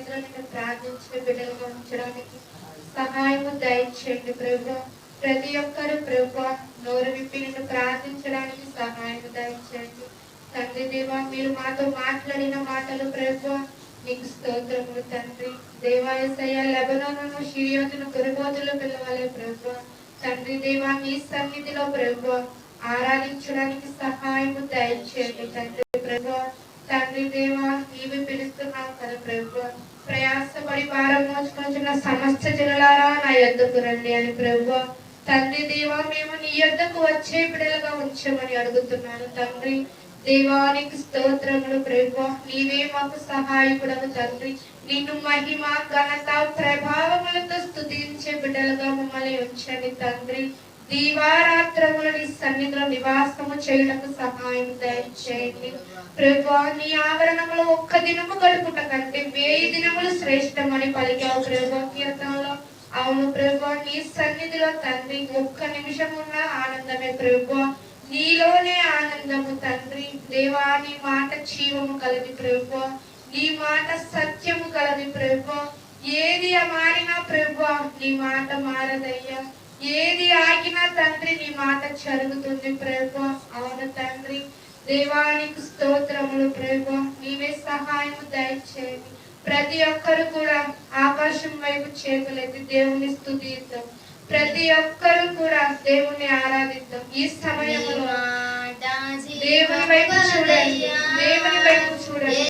సన్నిధిలో నేను ప్రార్థించిన బిడ్డలుగా ఉంచడానికి సహాయము దయచేయండి ప్రభు ప్రతి ఒక్కరు ప్రభు నోరు విప్పి నిన్ను ప్రార్థించడానికి సహాయం దయచేయండి. తండ్రి దేవా మీరు మాతో మాట్లాడిన మాటలు ప్రభు నీకు స్తోత్రములు తండ్రి. దేవాయసయ్య లెబనోను షిరియోతును గురుబోధులు పిలవాలి ప్రభు తండ్రి దేవా మీ సన్నిధిలో ప్రభు ఆరాధించడానికి సహాయము దయచేయండి తండ్రి ప్రభు తండ్రి దేవా నీవి పిలుస్తున్నావు కదా ప్రభు ప్రయాసపడి భారం మోసుకొచ్చిన సమస్త జనులారా నా యొద్దకు రండి అని ప్రభు తండ్రి దేవా మేము నీ యొద్దకు వచ్చే బిడలుగా ఉంచమని అడుగుతున్నాను తండ్రి. దేవానికి స్తోత్రములు ప్రభు నీవే మాకు సహాయకుడవు తండ్రి. నిన్ను మహిమ ఘనత ప్రభావములతో స్తుతించే బిడ్డలుగా మమ్మల్ని ఉంచండి తండ్రి. దీవారాత్రములు నీ సన్నిధిలో నివాసము చేయడానికి సహాయం దయచేయండి. ప్రభా నీ ఆవరణములో ఒక్క దినము గడుపుట కంటే వేయి దినములు శ్రేష్టమని పలికావు ప్రభా కీర్తనలో. అవును ప్రభా నీ సన్నిధిలో తండ్రి ఒక్క నిమిషం ఉన్న ఆనందమే ప్రభా నీలోనే ఆనందము తండ్రి. దేవా నీ మాట జీవము కలది ప్రభు నీ మాట సత్యము కలది ప్రభు ఏది మారినా ప్రభు నీ మాట మారదయ్యా. ఏది ఆగినా తండ్రి నీ మాట జరుగుతుంది ప్రభు. అవును తండ్రి దేవానికి స్తోత్రములు ప్రభు. నీవే సహాయము దయచేయండి. ప్రతి ఒక్కరు కూడా ఆకాశం వైపు చేతులెత్తి దేవుని స్తుతిద్దాం ప్రతి ఒక్కరు కూడా దేవుని ఆరాధిద్దాం. ఈ సమయంలో దేవుని వైపు చూడండి. దేవుని వైపు చూడండి.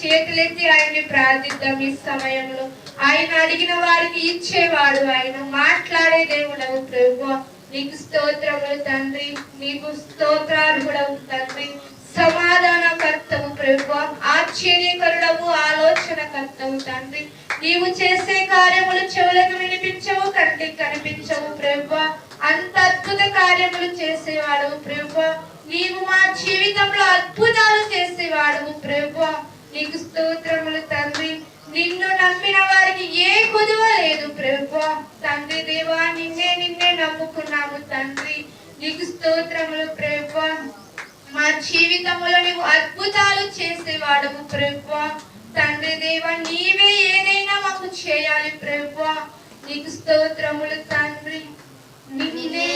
చేతులెత్తి ఆయన్ని ప్రార్థిద్దాం. ఈ సమయంలో ఆయన అడిగిన వారికి ఇచ్చేవాడు ఆయన. మాట్లాడే దేవుడు ప్రభు నీకు స్తోత్రములు తండ్రి. నీకు కూడా తండ్రి. సమాధానకర్తవు ప్రభు ఆశ్చర్యకరుడము ఆలోచన కర్తవు తండ్రి. నీవు చేసే కార్యములు చెవులకు వినిపించవు కంటికి కనిపించవు ప్రభు అంత అద్భుత కార్యములు చేసేవాడు ప్రభు నీవు మా జీవితంలో అద్భుతాలు చేసేవాడు ప్రభు నీకు స్తోత్రములు తండ్రి నిన్ను నమ్మిన వారికి ఏ కుదువ లేదు ప్రభు తండ్రి దేవా నిన్నే నిన్నే తండ్రి. నీకు స్తోత్రములు ప్రభు మా జీవితంలో నీవు అద్భుతాలు చేసేవాడము ప్రభ తండ్రి దేవా నీవే ఏదైనా మాకు చేయాలి ప్రభు నీకు స్తోత్రములు తండ్రి. నిన్నే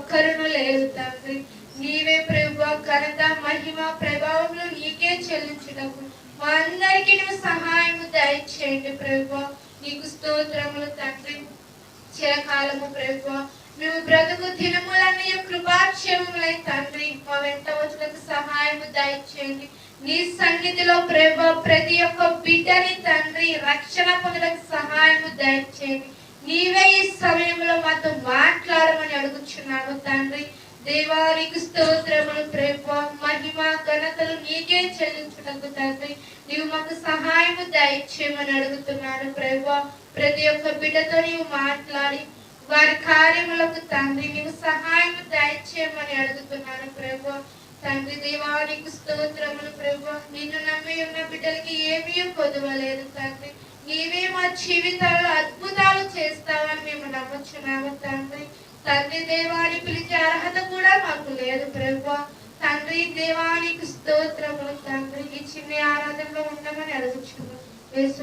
ఒక్కరును లేరు తండ్రి. నీవే ప్రభు ఘనత మహిమ ప్రభావములు నీకే చెల్లించుటకు. మా అందరికీ నువ్వు సహాయము దయచేయండి ప్రభు. నీకు స్తోత్రములు తండ్రి. చిరకాలము ప్రభు. మేము బ్రతుకు దినములన్నీ కృపాక్షేమములై తండ్రి. మా వెంట వచ్చుటకు సహాయము దయచేయండి. నీ సన్నిధిలో ప్రభు ప్రతి ఒక్క బిడ్డని తండ్రి రక్షణ పొందడానికి సహాయము దయచేయండి. నీవే ఈ సమయంలో మాతో మాట్లాడమని అడుగుచున్నాను తండ్రి. దేవానికి స్తోత్రములు ప్రేమ మహిమ ఘనతలు నీకే చెల్లించుటకు తండ్రి. నీవు మాకు సహాయము దయచేయమని అడుగుతున్నాను ప్రభు. ప్రతి ఒక్క బిడ్డతో నీవు మాట్లాడి వారి కార్యములకు తండ్రి నీవు సహాయం దయచేయమని అడుగుతున్నాను ప్రభు. తండ్రి దేవానికి స్తోత్రములు ప్రభు. నిన్ను నమ్మి ఉన్న బిడ్డలకి ఏమీ పొదవలేదు తండ్రి. నీవే మా జీవితాల్లో అద్భుతాలు చేస్తావని మేము నమ్ముచున్నాము తండ్రి. తండ్రి దేవాన్ని పిలిచే అర్హత కూడా మాకు లేదు ప్రభు. తండ్రి దేవానికి స్తోత్రములు తండ్రి. ఈ చిన్న ఆరాధనలో ఉండమని అడుగుచున్నాం